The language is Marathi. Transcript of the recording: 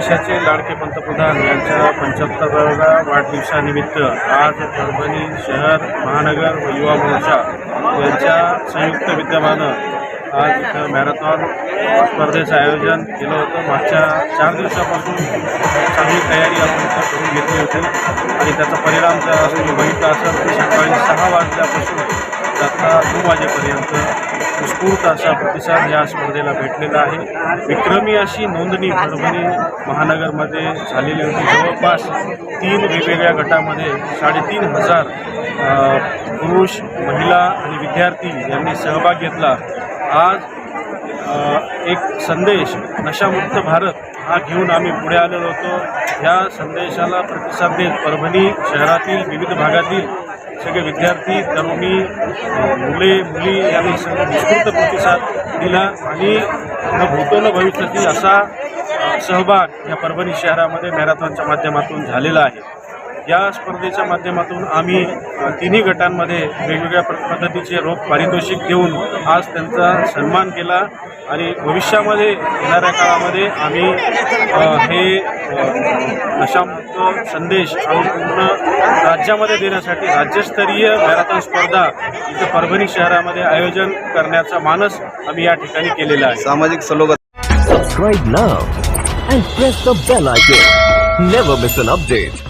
देशाचे लाडके पंतप्रधान यांच्या पंच्याहत्तराव्या वाढदिवसानिमित्त आज परभणी शहर महानगर व युवा मोर्चा यांच्या संयुक्त विद्यमानं आज इथं मॅरेथॉन स्पर्धेचं आयोजन केलं होतं. मागच्या चार दिवसापासून चांगली तयारी आपण इथं करून घेतली होती. आणि त्याचा परिणाम जर तुम्ही बघितला असेल तर सकाळी सहा वाजल्यापासून आता दोन वाजेपर्यंत उत्स्फूर्त असा प्रतिसाद या स्पर्धेला भेटलेला आहे. विक्रमी अशी नोंदणी परभणी महानगरमध्ये झालेली होती. जवळपास तीन वेगवेगळ्या गटामध्ये साडेतीन हजार पुरुष महिला आणि विद्यार्थी यांनी सहभाग घेतला. आज एक संदेश नशामुक्त भारत हा घेऊन आम्ही पुढे आलेलो होतो. या संदेशाला प्रतिसाद देत परभणी शहरातील विविध भागातील सगळे विद्यार्थी तरुणी मुले मुली यांनी सगळं उत्स्फूर्त प्रतिसाद दिला आणि न भूतो न भविष्यातील असा सहभाग या परभणी शहरामध्ये मॅरेथॉनच्या माध्यमातून झालेला आहे. या स्पर्धेच्या माध्यमातून आम्ही तिन्ही गटांमध्ये वेगवेगळ्या प्र- पद्धतीचे रोख पारितोषिक देऊन आज त्यांचा सन्मान केला आणि भविष्यामध्ये येणाऱ्या काळामध्ये आम्ही हे नशामुक्त संदेश आम्ही पूर्ण राज्यामध्ये देण्यासाठी राज्यस्तरीय मॅरेथॉन स्पर्धा इथं परभणी शहरामध्ये आयोजन करण्याचा मानस आम्ही या ठिकाणी केलेला आहे सामाजिक सलोखा Subscribe now and press the bell icon. Never miss an update.